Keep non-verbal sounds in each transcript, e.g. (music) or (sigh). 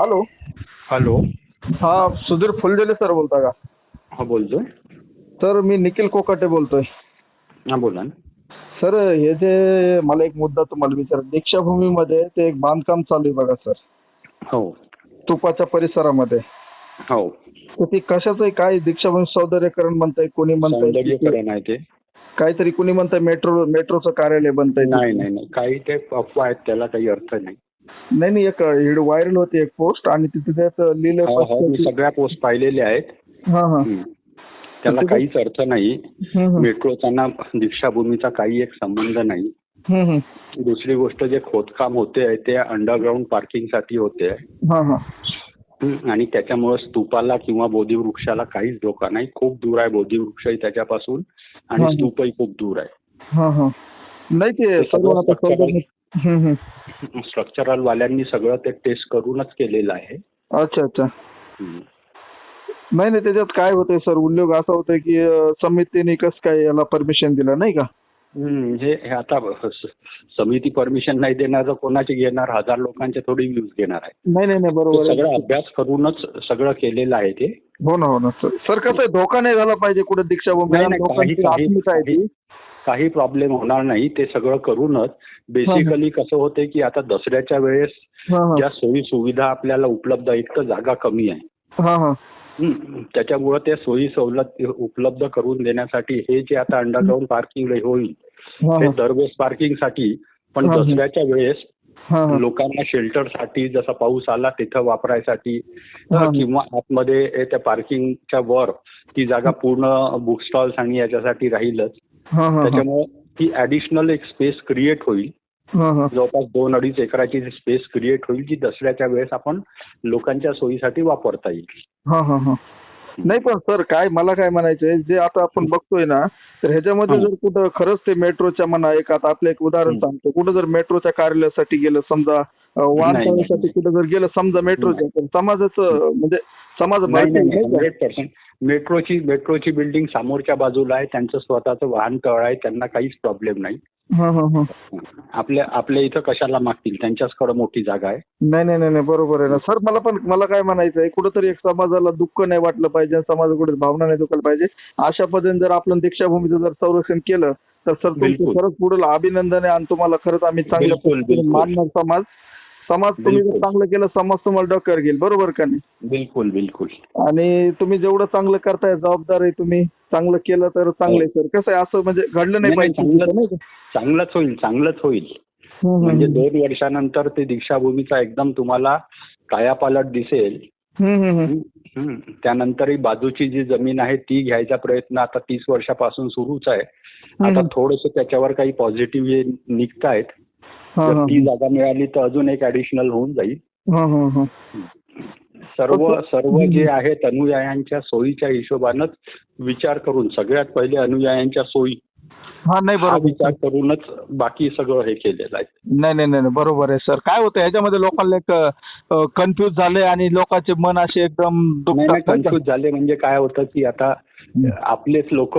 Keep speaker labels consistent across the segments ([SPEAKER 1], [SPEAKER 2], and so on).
[SPEAKER 1] Hello.
[SPEAKER 2] Hello.
[SPEAKER 1] हा Sudhir Phuljhele sir बोलता का?
[SPEAKER 2] हा बोलतोय.
[SPEAKER 1] सर मी निखिल कोकाटे बोलतोय.
[SPEAKER 2] हा बोला ना.
[SPEAKER 1] सर हे जे मला एक मुद्दा तुम्हाला विचार दीक्षाभूमीमध्ये ते एक बांधकाम चालू आहे बघा सर.
[SPEAKER 2] हो.
[SPEAKER 1] तुपाच्या परिसरामध्ये.
[SPEAKER 2] हो.
[SPEAKER 1] तर ती कशाचं आहे? काय दीक्षाभूमी सौंदर्यकरण म्हणताय कोणी म्हणताय? की-
[SPEAKER 2] सौंदर्यीकरण आहे ते.
[SPEAKER 1] काहीतरी कोणी म्हणताय मेट्रो मेट्रोचं कार्यालय बनतंय
[SPEAKER 2] नाही नाही नाही. काही ते अफवा आहेत त्याला काही अर्थ नाही.
[SPEAKER 1] नाही नाही एक व्हायरल होती एक पोस्ट आणि तिथे लिहिलं
[SPEAKER 2] हो हो मी सगळ्या पोस्ट पाहिलेल्या आहेत
[SPEAKER 1] हा हा
[SPEAKER 2] हम्म. त्याला काहीच अर्थ नाही
[SPEAKER 1] हम्म, हम्म.
[SPEAKER 2] मेट्रोचा ना दीक्षाभूमीचा काही एक संबंध नाही
[SPEAKER 1] हम्म, हम्म.
[SPEAKER 2] दुसरी गोष्ट जे खोदकाम होते आहे ते अंडरग्राऊंड पार्किंगसाठी होते आहे.
[SPEAKER 1] हा हा
[SPEAKER 2] हम्म. आणि त्याच्यामुळे स्तूपाला किंवा बोधिवृक्षाला काहीच धोका नाही खूप दूर आहे बोधिवृक्षही त्याच्यापासून
[SPEAKER 1] हा.
[SPEAKER 2] आणि स्तूपही खूप दूर आहे
[SPEAKER 1] हा हा नाही ते
[SPEAKER 2] ते
[SPEAKER 1] सर्व
[SPEAKER 2] सगळं
[SPEAKER 1] आता.
[SPEAKER 2] स्ट्रक्चरल वाल्यांनी सगळं ते टेस्ट करूनच केलेलं आहे.
[SPEAKER 1] अच्छा अच्छा. नाही नाही त्याच्यात काय होतंय सर? उल्लेख असा होतोय की समितीने कसं काय याला परमिशन दिलं नाही का?
[SPEAKER 2] हे आता समिती परमिशन नाही देणार तर कोणाची घेणार? हजार लोकांचे थोडी व्ह्यूज घेणार आहे.
[SPEAKER 1] नाही नाही बरोबर
[SPEAKER 2] सगळं अभ्यास करूनच सगळं केलेलं आहे ते.
[SPEAKER 1] हो ना हो ना. सर कसं आहे धोका नाही झाला पाहिजे कुठे दीक्षाभूमी
[SPEAKER 2] नाही, नाही, काही- प्रॉब्लेम होणार नाही ते सगळं करूनच बेसिकली कसं होतंय की आता दसऱ्याच्या वेळेस ज्या सोयी सुविधा आपल्याला उपलब्ध आहेत तर जागा कमी आहे.
[SPEAKER 1] हा हा.
[SPEAKER 2] त्याच्यामुळं ते सोयी सवलत उपलब्ध करून देण्यासाठी हे जे आता अंडरग्राऊंड पार्किंग होईल ते दरवेळेस पार्किंगसाठी पण. दसऱ्याच्या वेळेस लोकांना शेल्टरसाठी जसा पाऊस आला तिथं वापरायसाठी. किंवा आतमध्ये त्या पार्किंगच्या वर ती जागा पूर्ण बुक स्टॉल्स आणि याच्यासाठी राहीलच. त्याच्यामुळे ती ऍडिशनल एक स्पेस क्रिएट होईल.
[SPEAKER 1] हा हा.
[SPEAKER 2] जवळपास दोन अडीच एकराची स्पेस क्रिएट होईल जी दसऱ्याच्या वेळेस आपण लोकांच्या सोयीसाठी वापरता येईल.
[SPEAKER 1] हा हा हा. नाही पण सर काय मला काय म्हणायचंय जे आता आपण बघतोय ना तर ह्याच्यामध्ये. जर कुठं खरंच ते मेट्रोच्या म्हणा एक आता आपलं एक उदाहरण. सांगतो. कुठं जर मेट्रोच्या कार्यालयासाठी गेलं समजा
[SPEAKER 2] नाही.
[SPEAKER 1] कुठं जर गेलं समजा तर समाजाचं म्हणजे समाज?
[SPEAKER 2] हंड्रेड पर्सेंट मेट्रोची मेट्रोची बिल्डिंग समोरच्या बाजूला आहे त्यांचं स्वतःचं वाहन तळ आहे त्यांना काहीच प्रॉब्लेम नाही.
[SPEAKER 1] हा हा हा.
[SPEAKER 2] आपल्या आपल्या इथं कशाला मागतील? त्यांच्याचकडे मोठी जागा आहे.
[SPEAKER 1] नाही नाही नाही नाही, बरोबर आहे ना. सर मला पण मला काय म्हणायचं आहे कुठंतरी एक समाजाला दुःख नाही वाटलं पाहिजे समाजाकडे भावना नाही दुखायला पाहिजे. अशा पद्धतीने जर आपण दीक्षाभूमीचं जर संरक्षण केलं तर सर. खरंच पुढे अभिनंदन आहे आणि तुम्हाला खरंच आम्ही
[SPEAKER 2] बिलकुल.
[SPEAKER 1] मानणार समाज. समाज तुम्ही जर
[SPEAKER 2] बिलकुल.
[SPEAKER 1] चांगलं केलं समाज तुम्हाला डॉक्टर घेईल बरोबर का नाही
[SPEAKER 2] बिलकुल बिलकुल
[SPEAKER 1] आणि तुम्ही जेवढं चांगलं करताय जबाबदार आहे तुम्ही चांगलं केलं तर चांगलं आहे सर कसं आहे असं म्हणजे घडलं नाही.
[SPEAKER 2] नाही,
[SPEAKER 1] पाहिजे
[SPEAKER 2] चांगलं-
[SPEAKER 1] नाही का?
[SPEAKER 2] चांगलंच होईल चांगलंच होईल
[SPEAKER 1] हम्म,
[SPEAKER 2] म्हणजे
[SPEAKER 1] हम्म,
[SPEAKER 2] दोन वर्षानंतर ते दीक्षाभूमीचा एकदम तुम्हाला कायापालट दिसेल
[SPEAKER 1] हम्म, हम्म, हम्म.
[SPEAKER 2] हम्म. त्यानंतरही बाजूची जी जमीन आहे ती घ्यायचा प्रयत्न आता तीस वर्षापासून सुरूच आहे आता. थोडस त्याच्यावर काही पॉझिटिव्ह निघतायत जर ती जागा मिळाली तर अजून एक ऍडिशनल होऊन जाईल.
[SPEAKER 1] हा, हा, हा.
[SPEAKER 2] सर्व सर्व जे आहेत अनुयायांच्या सोयीच्या हिशोबानंच विचार करून सगळ्यात पहिले अनुयायांच्या सोयी.
[SPEAKER 1] हा नाही बरोबर.
[SPEAKER 2] विचार करूनच बाकी सगळं हे केलेलं आहे.
[SPEAKER 1] नाही नाही नाही बरोबर आहे सर. काय होतं याच्यामध्ये लोकांना एक कन्फ्युज झाले आणि लोकांचे मन असे एकदम?
[SPEAKER 2] कन्फ्युज झाले म्हणजे काय होतं की आता आपलेच लोक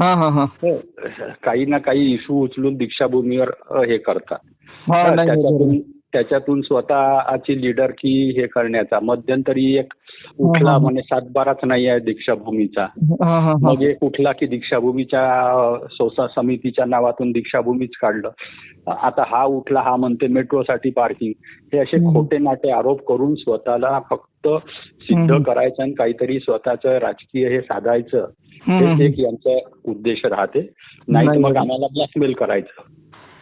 [SPEAKER 1] हा
[SPEAKER 2] काही ना काही इश्यू उचलून दीक्षाभूमीवर हे करतात. त्याच्यातून स्वतःची लीडर की हे करण्याचा मध्यंतरी एक उठला
[SPEAKER 1] हा, हा.
[SPEAKER 2] म्हणे सातबाराच नाही आहे दीक्षाभूमीचा मग एक उठला की दीक्षाभूमीच्या सोसा समितीच्या नावातून दीक्षाभूमीच काढलं आता हा उठला हा म्हणते मेट्रोसाठी पार्किंग हे असे. खोटे नाटे आरोप करून स्वतःला फक्त सिद्ध. करायचं आणि काहीतरी स्वतःचं राजकीय हे साधायचं. हेच एक यांचा उद्देश राहते नाही मग. आम्हाला ब्लॅकमेल करायचं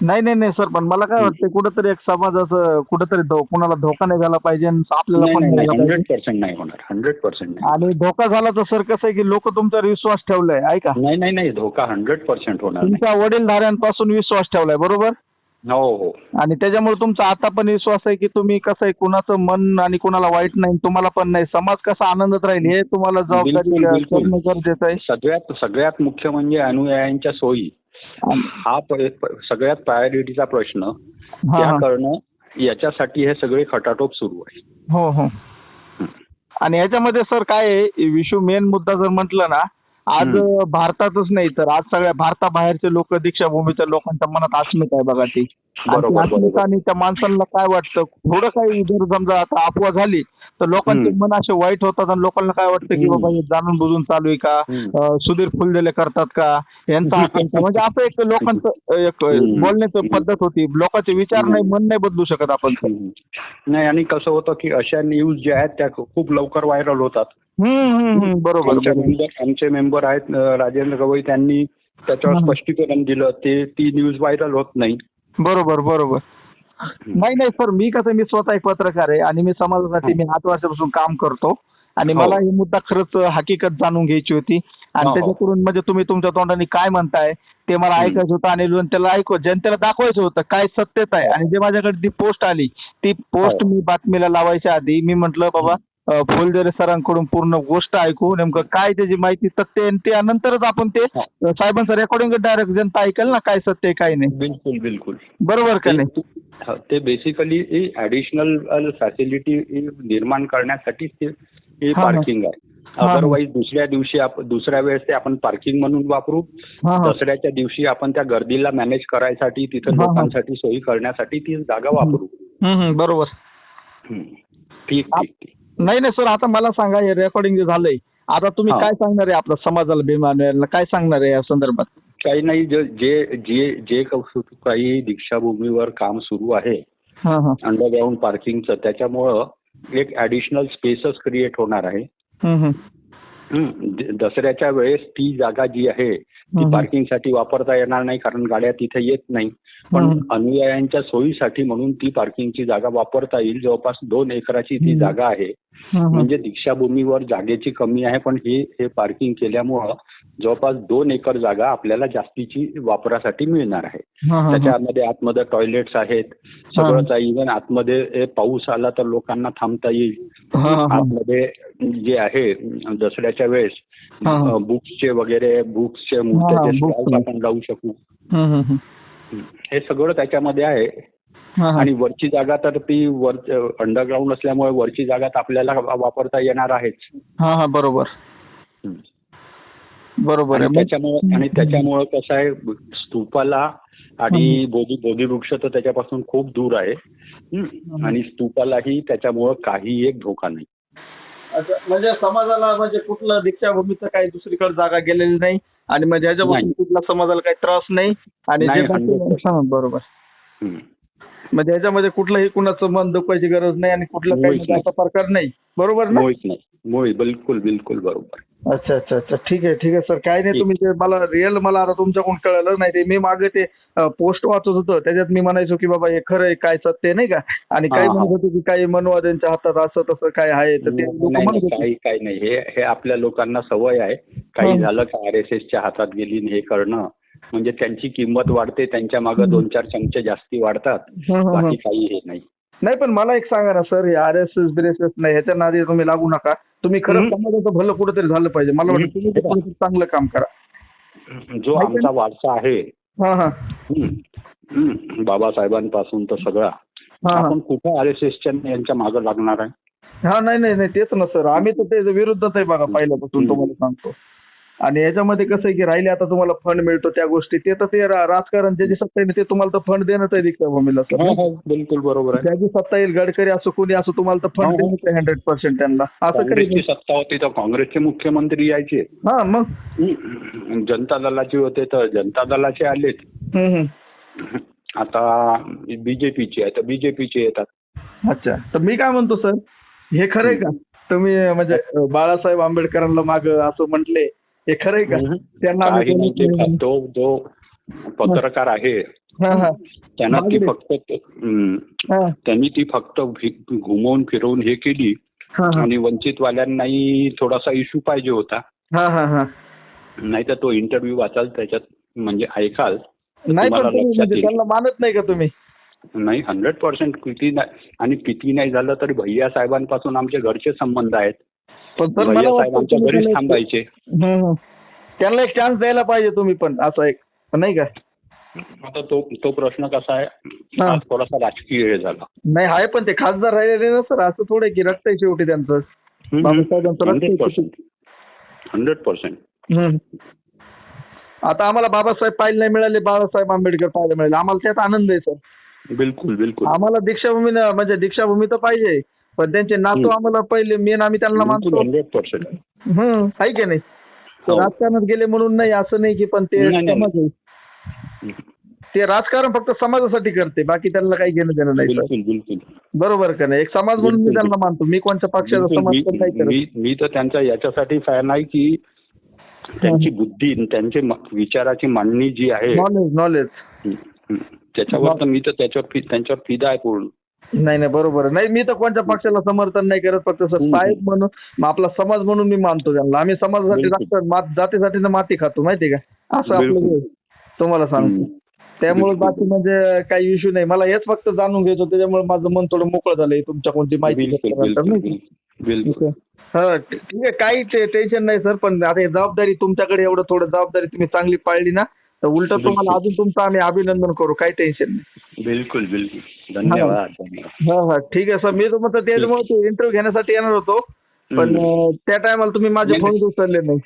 [SPEAKER 1] नाही नाही नाही सर पण मला काय वाटतं कुठेतरी एक समाजाचं कुठेतरी धो- कुणाला धोका नाही झाला पाहिजे आणि आपल्याला पण नाही झाला
[SPEAKER 2] हंड्रेड
[SPEAKER 1] पाहिजे.
[SPEAKER 2] पर्सेंट नाही होणार हंड्रेड पर्सेंट नाही.
[SPEAKER 1] आणि धोका झाला तर सर कसं आहे की लोक तुमच्यावर विश्वास ठेवलाय ऐका
[SPEAKER 2] नाही नाही नाही धोका हंड्रेड पर्सेंट होणार नाही.
[SPEAKER 1] तुमच्या वडीलधाऱ्यांपासून विश्वास ठेवलाय बरोबर?
[SPEAKER 2] हो हो.
[SPEAKER 1] आणि त्याच्यामुळे तुमचा आता पण विश्वास आहे की तुम्ही कसं आहे कुणाचं मन आणि कुणाला वाईट नाही तुम्हाला पण नाही. समाज कसा आनंदात राहील हे तुम्हाला जबाबदारी
[SPEAKER 2] बिलकुल, बिलकुल.
[SPEAKER 1] करणं गरजेचं आहे.
[SPEAKER 2] सगळ्यात सगळ्यात मुख्य म्हणजे अनुयायांच्या सोयी. हा सगळ्यात प्रायोरिटीचा प्रश्न त्या. करणं याच्यासाठी हे सगळे खटाटोप सुरू आहे.
[SPEAKER 1] हो हो. आणि याच्यामध्ये सर काय आहे विशू मेन मुद्दा जर म्हटलं ना आज भारतातच नाही तर आज सगळ्या भारताबाहेरचे लोक दीक्षाभूमीच्या लोकांच्या मनात अस्मिता आहे बघा ती. अस्मिता. आणि त्या माणसांना काय वाटतं? थोडं काही जर समजा आता अफवा झाली तर लोकांचे. मन असे वाईट होतात आणि लोकांना काय वाटतं की. बाबा हे जाणून बुजून चालू आहे का सुधीर फुलदेले करतात का यांचा? म्हणजे असं एक लोकांचं एक. बोलण्याची पद्धत होती लोकांचे विचार नाही मन नाही बदलू शकत आपण.
[SPEAKER 2] नाही आणि कसं होतं की अशा न्यूज ज्या आहेत त्या खूप लवकर व्हायरल होतात
[SPEAKER 1] बरोबर
[SPEAKER 2] आमचे. मेंबर आहेत राजेंद्र गवई त्यांनी त्याच्यावर. स्पष्टीकरण दिलं ते ती न्यूज व्हायरल होत नाही
[SPEAKER 1] बरोबर बरोबर (laughs) नाही नाही सर मी कसं मी स्वतः एक पत्रकार आहे आणि मी समाजासाठी मी आठ वर्षापासून काम करतो आणि
[SPEAKER 2] हो.
[SPEAKER 1] मला ही मुद्दा खरंच हकीकत जाणून घ्यायची होती आणि
[SPEAKER 2] हो, हो.
[SPEAKER 1] त्याच्याकडून म्हणजे तुम्ही तुमच्या तोंडाने काय म्हणताय ते मला. ऐकायचं होतं आणि जनतेला ऐकू जनतेला दाखवायचं होतं काय सत्यता आहे आणि जे माझ्याकडे ती पोस्ट आली ती पोस्ट
[SPEAKER 2] हो.
[SPEAKER 1] मी बातमीला लावायच्या आधी मी म्हंटल बाबा फुलदेरे सरांकडून पूर्ण गोष्ट ऐकू नेमकं काय त्याची माहिती सत्य आहे आणि त्यानंतरच आपण ते साहेबांचं रेकॉर्डिंग डायरेक्ट जनता ऐकेल ना काय सत्य आहे काय नाही.
[SPEAKER 2] बिलकुल बिलकुल.
[SPEAKER 1] बरोबर का नाही?
[SPEAKER 2] ते- बेसिकली ऍडिशनल फॅसिलिटी निर्माण करण्यासाठी ते. पार्किंग आहे. अदरवाईज दुसऱ्या दिवशी दुसऱ्या वेळेस ते आपण पार्किंग म्हणून वापरू. दसऱ्याच्या दिवशी आपण त्या गर्दीला मॅनेज करायसाठी तिथं. लोकांसाठी सोयी करण्यासाठी ती जागा वापरू.
[SPEAKER 1] बरोबर.
[SPEAKER 2] ठीक ठीक.
[SPEAKER 1] नाही नाही सर आता मला सांगा हे रेकॉर्डिंग जे झालंय आता तुम्ही
[SPEAKER 2] हा.
[SPEAKER 1] काय सांगणार आहे आपल्या समाजाला भीमा काय सांगणार आहे या संदर्भात
[SPEAKER 2] काही नाही जे जे जे काही दीक्षाभूमीवर काम सुरू आहे
[SPEAKER 1] हा हा
[SPEAKER 2] अंडरग्राऊंड पार्किंगचं त्याच्यामुळं एक ऍडिशनल स्पेसच क्रिएट होणार आहे
[SPEAKER 1] हम्म, हम्म.
[SPEAKER 2] हम्म. द- दसऱ्याच्या वेळेस ती जागा जी आहे ती
[SPEAKER 1] हम्म.
[SPEAKER 2] पार्किंगसाठी वापरता येणार नाही कारण गाड्या तिथे येत नाही पण
[SPEAKER 1] हम्म.
[SPEAKER 2] अनुयायांच्या सोयीसाठी म्हणून ती पार्किंगची जागा वापरता येईल जवळपास दोन एकराची ती
[SPEAKER 1] हम्म.
[SPEAKER 2] जागा आहे. म्हणजे दीक्षाभूमीवर जागेची कमी आहे पण हे हे पार्किंग केल्यामुळं जवळपास दोन एकर जागा आपल्याला जास्तीची वापरासाठी मिळणार आहे. त्याच्यामध्ये आतमध्ये टॉयलेट्स आहेत सगळंच आहे इव्हन आतमध्ये पाऊस आला तर लोकांना थांबता येईल. आतमध्ये जे आहे दसऱ्याच्या वेळेस. बुक्सचे वगैरे बुक्सचे मूर्त्याचे आपण लावू शकू. हे सगळं त्याच्यामध्ये आहे. आणि वरची जागा तर ती वर अंडरग्राऊंड असल्यामुळे वरची जागा तर आपल्याला वापरता येणार आहेच
[SPEAKER 1] हा हा बरोबर. बरोबर
[SPEAKER 2] त्याच्यामुळे आणि त्याच्यामुळे कसं आहे स्तूपाला आणि बोधी बोधी वृक्ष तर त्याच्यापासून खूप दूर आहे हम्म. आणि स्तूपालाही त्याच्यामुळं काही एक धोका नाही
[SPEAKER 1] अच्छा, म्हणजे समाजाला म्हणजे कुठलं दीक्षाभूमीचं काही दुसरीकडे जागा गेलेली नाही आणि म्हणजे ह्याच्यापासून
[SPEAKER 2] नाही.
[SPEAKER 1] कुठल्या समाजाला काही त्रास नाही आणि
[SPEAKER 2] नाही,
[SPEAKER 1] जे बाकी-
[SPEAKER 2] 100%.
[SPEAKER 1] बरोबर. म्हणजे ह्याच्यामध्ये कुठलंही कुणाचं मन दुखवायची गरज नाही आणि कुठलं काही
[SPEAKER 2] मुळीच
[SPEAKER 1] म्हणजे असा प्रकार नाही. बरोबर ना?
[SPEAKER 2] नाही. बिलकुल बिलकुल बरोबर.
[SPEAKER 1] अच्छा अच्छा अच्छा. ठीक आहे ठीक आहे सर. काय नाही
[SPEAKER 2] ठीक.
[SPEAKER 1] तुम्ही ते मला रिअल मला आता तुमच्याकडून कळलं नाही ते मी मागे ते पोस्ट वाचत होतं. त्याच्यात मी म्हणायचो की बाबा हे खरं आहे काय सत्य नाही का? आणि काही
[SPEAKER 2] हा, हा.
[SPEAKER 1] म्हणत होते की काही मनवाद्यांच्या हातात असं तसं काय आहे तर ते लोक
[SPEAKER 2] नाही
[SPEAKER 1] म्हणत
[SPEAKER 2] नाही,
[SPEAKER 1] होते.
[SPEAKER 2] काही काही नाही. हे हे आपल्या लोकांना सवय आहे. काही
[SPEAKER 1] हं.
[SPEAKER 2] झालं का आर एस एसच्या हातात गेली आणि हे करणं? म्हणजे त्यांची किंमत वाढते त्यांच्या मागे. दोन चार चमचे जास्ती वाढतात. बाकी काही हे नाही.
[SPEAKER 1] नाही पण मला एक सांगा ना सर आर एस एस बिरेस नाही ह्याच्या नादी तुम्ही लागू नका. तुम्ही खरं. समाजाचं भलं कुठेतरी झालं पाहिजे. मला वाटतं. तुम्ही चांगलं काम करा.
[SPEAKER 2] जो आमचा वारसा आहे. बाबासाहेबांपासून तर सगळा. आपण कुठे आर एस एसच्या यांच्या मागे लागणार आहे?
[SPEAKER 1] हा नाही नाही नाही तेच ना सर. आम्ही तर ते विरुद्धच आहे बघा पहिल्यापासून. तुम्हाला सांगतो. आणि याच्यामध्ये कसं आहे की राहिले आता तुम्हाला फंड मिळतो त्या गोष्टी ते तर ते रा- राजकारण ज्याची सत्ता येईल ते तुम्हाला तर फंड देणंच आहे दीक्षाभूमीला सर.
[SPEAKER 2] हो, हो, बिलकुल बरोबर आहे.
[SPEAKER 1] ज्याची सत्ता येईल गडकरी असो कोणी असो तुम्हाला तर फंड
[SPEAKER 2] हो.
[SPEAKER 1] देणंच आहे हंड्रेड पर्सेंट त्यांना. असं
[SPEAKER 2] काँग्रेसची सत्ता होती तर काँग्रेसचे मुख्यमंत्री यायचे.
[SPEAKER 1] हा मग?
[SPEAKER 2] जनता दलाचे होते तर जनता दलाचे
[SPEAKER 1] हम्म, हम्म.
[SPEAKER 2] आता बीजेपीचे आहे तर बीजेपीचे येतात.
[SPEAKER 1] अच्छा तर मी काय म्हणतो सर? हे खरंय का? तुम्ही म्हणजे अं, बाळासाहेब आंबेडकरांना माग असं म्हटले हे खरंय का. त्यांना
[SPEAKER 2] काही नाही ते जो पत्रकार आहे. त्यांना ती. फक्त त्यांनी ती फक्त घुमवून फिरवून हे केली. आणि वंचितवाल्यांनाही थोडासा इश्यू पाहिजे होता. नाही तर तो इंटरव्ह्यू वाचाल त्याच्यात म्हणजे ऐकाल.
[SPEAKER 1] नाही म्हणजे. त्यांना मानत नाही का तुम्ही?
[SPEAKER 2] नाही हंड्रेड पर्सेंट किती नाही. आणि किती नाही झालं तरी भैया साहेबांपासून आमचे घरचे संबंध आहेत.
[SPEAKER 1] पण सर मला वाटतं
[SPEAKER 2] आमच्या थांबायचे.
[SPEAKER 1] त्यांना एक चान्स द्यायला पाहिजे तुम्ही पण असं एक. नाही का?
[SPEAKER 2] आता तो तो प्रश्न कसा आहे? थोडासा राजकीय हे झाला.
[SPEAKER 1] नाही आहे पण ते खासदार राहिलेले ना सर असं थोडं की रक्त आहे शेवटी त्यांचं.
[SPEAKER 2] Hundred percent. Hundred percent.
[SPEAKER 1] आता आम्हाला बाबासाहेब पाहिलं नाही मिळाले बाबासाहेब आंबेडकर पाहायला मिळाले. आम्हाला त्यात आनंद आहे सर.
[SPEAKER 2] बिलकुल बिलकुल.
[SPEAKER 1] आम्हाला दीक्षाभूमी म्हणजे दीक्षाभूमी तर पाहिजे. पण त्यांचे नातू. आम्हाला पहिले मेन आम्ही त्यांना मानतो.
[SPEAKER 2] हंड्रेड पर्सेंट
[SPEAKER 1] हम्म. आहे की नाही?
[SPEAKER 2] हो.
[SPEAKER 1] राजकारणात गेले म्हणून नाही असं नाही की पण ते. समाज ते राजकारण फक्त समाजासाठी करते बाकी त्यांना काही घेणं देणं नाही सर.
[SPEAKER 2] बिलकुल बिलकुल.
[SPEAKER 1] बरोबर का नाही? एक समाज म्हणून मी. त्यांना मानतो. मी कोणत्या पक्षाचा. समाज पण नाही
[SPEAKER 2] मी
[SPEAKER 1] करत?
[SPEAKER 2] मी- तर त्यांच्या याच्यासाठी फॅन आहे की त्यांची बुद्धी त्यांची विचाराची मांडणी जी आहे
[SPEAKER 1] नॉलेज नॉलेज.
[SPEAKER 2] त्याच्यावर तर मी तर त्याच्यावर त्यांच्यावर फिदा आहे पूर्ण.
[SPEAKER 1] नाही नाही बरोबर. नाही मी तर कोणत्या पक्षाला समर्थन नाही करत फक्त सर. साहेब म्हणून आपला समाज म्हणून मी मानतो त्यांना. आम्ही समाजासाठी मा- जातीसाठी माती खातो माहिती का? असं आपलं. तुम्हाला सांगतो. त्यामुळे. बाकी म्हणजे काही इश्यू नाही. मला हेच फक्त जाणून घ्यायचं त्याच्यामुळे माझं मन थोडं मोकळं झालंय. तुमच्या कोणती माहिती हा ठीक आहे. काही टेन्शन नाही सर पण आता जबाबदारी तुमच्याकडे एवढं थोडं जबाबदारी तुम्ही चांगली पाळली ना तर उलट. तुम्हाला अजून तुमचं आम्ही अभिनंदन करू काही टेन्शन नाही.
[SPEAKER 2] बिलकुल बिलकुल. धन्यवाद
[SPEAKER 1] हा हा ठीक आहे सर. मी तुम्हाला त्याच्यामुळे इंटरव्ह्यू घेण्यासाठी येणार होतो. पण त्या टायमाला तुम्ही माझे फोन उचलले नाही.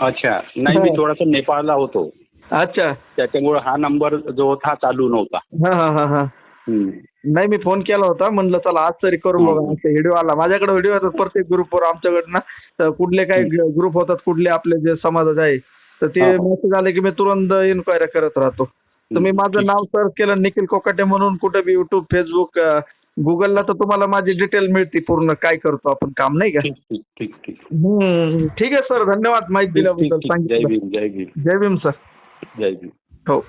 [SPEAKER 2] अच्छा. नाही मी. थोडासा नेपाळला होतो.
[SPEAKER 1] अच्छा.
[SPEAKER 2] त्याच्यामुळे हा नंबर जो होता हा चालू नव्हता.
[SPEAKER 1] नाही मी फोन केला होता. म्हणलं चला आज तरी करू
[SPEAKER 2] हा.
[SPEAKER 1] बघा व्हिडिओ आला. माझ्याकडे व्हिडिओ येतात प्रत्येक ग्रुपवर आमच्याकडनं कुठले काही ग्रुप होतात कुठले आपले जे समाजाचे आहे तर ते. मेसेज आले की मी तुरंत इन्क्वायरी करत राहतो. तुम्ही माझं
[SPEAKER 2] ठीक.
[SPEAKER 1] नाव सर्च केलं निखिल कोकाटे म्हणून कुठे बी युट्यूब फेसबुक गुगलला तर तुम्हाला माझी डिटेल मिळते पूर्ण काय करतो आपण काम नाही का?
[SPEAKER 2] ठीक ठीक ठीक ठीक.
[SPEAKER 1] हम्म, ठीक आहे सर धन्यवाद माहिती दिल्याबद्दल. सांगितलं.
[SPEAKER 2] जय भीम.
[SPEAKER 1] जय भीम सर
[SPEAKER 2] जय भीम.
[SPEAKER 1] हो.